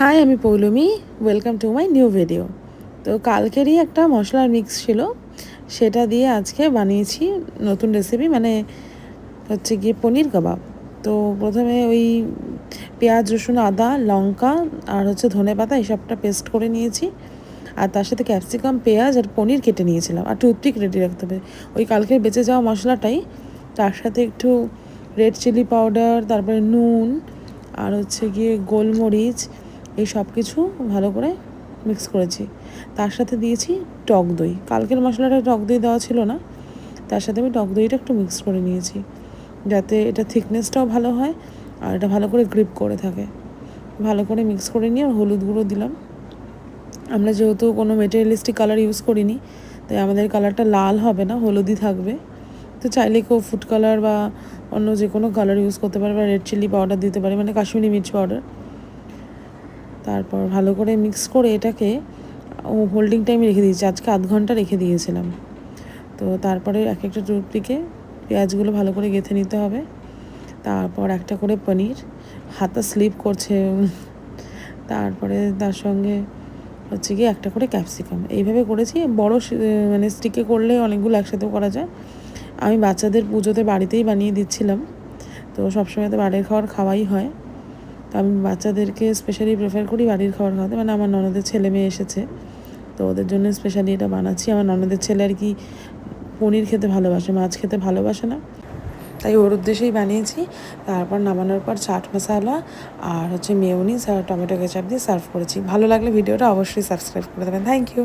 High আমি Poulami. Welcome to my new video তো কালকেরই একটা মশলার মিক্স ছিল। সেটা দিয়ে আজকে বানিয়েছি নতুন রেসিপি মানে হচ্ছে গিয়ে পনির কাবাব। তো প্রথমে ওই পেঁয়াজ, রসুন, আদা, লঙ্কা আর হচ্ছে ধনে পাতা, এসবটা পেস্ট করে নিয়েছি। আর তার সাথে ক্যাপসিকাম পেঁয়াজ আর পনির কেটে নিয়েছিলাম। আর টুথপিক রেডি রাখতে হবে। ওই কালকের বেঁচে যাওয়া মশলাটাই। তার সাথে একটু রেড চিলি পাউডার তারপরে নুন আর হচ্ছে গিয়ে গোলমরিচ এই সব কিছু ভালো করে মিক্স করেছি। তার সাথে দিয়েছি টক দই। কালকের মশলাটা টক দই দেওয়া ছিল না। তার সাথে আমি টক দইটা একটু মিক্স করে নিয়েছি। যাতে এটা থিকনেসটাও ভালো হয় আর এটা ভালো করে গ্রিপ করে থাকে। ভালো করে মিক্স করে নিয়ে হলুদ গুঁড়ো দিলাম। আমরা যেহেতু কোনো মেটেরিয়ালিস্টিক কালার ইউজ করিনি, তাই আমাদের কালারটা লাল হবে না, হলুদই থাকবে। তো চাইলে কেউ ফুড কালার বা অন্য যে কোনো কালার ইউজ করতে পারে বা রেড চিলি পাউডার দিতে পারে মানে কাশ্মীরি মির্চ পাউডার তারপর ভালো করে মিক্স করে এটাকে, ও হোল্ডিং টাইমে রেখে দিয়েছি, আজকে আধ ঘণ্টা রেখে দিয়েছিলাম। তো তারপরে এক একটা টুথপিকে পেঁয়াজগুলো ভালো করে গেঁথে নিতে হবে। তারপর একটা করে পনির, হাতা স্লিপ করছে, তারপরে তার সঙ্গে হচ্ছে কি একটা করে ক্যাপসিকাম এইভাবে করেছি, বড় মানে স্টিকে করলে অনেকগুলো একসাথেও করা যায়। আমি বাচ্চাদের পুজোতে বাড়িতেই বানিয়ে দিচ্ছিলাম। তো সবসময় তো বাড়ির খাবার খাওয়াই হয়। তো আমি বাচ্চাদেরকে স্পেশালি প্রেফার করি বাড়ির খাবার খাওয়াতে। মানে আমার ননদের ছেলে মেয়ে এসেছে, তো ওদের জন্য স্পেশালি এটা বানাচ্ছি। আমার ননদের ছেলে আর কি পনির খেতে ভালোবাসে, মাছ খেতে ভালোবাসে না। তাই ওর উদ্দেশ্যেই বানিয়েছি। তারপর নামানোর পর চাট মশালা আর হচ্ছে মেয়নিস আর টমেটো কেচাপ দিয়ে সার্ভ করেছি। ভালো লাগলে ভিডিওটা অবশ্যই সাবস্ক্রাইব করে দেবেন। Thank you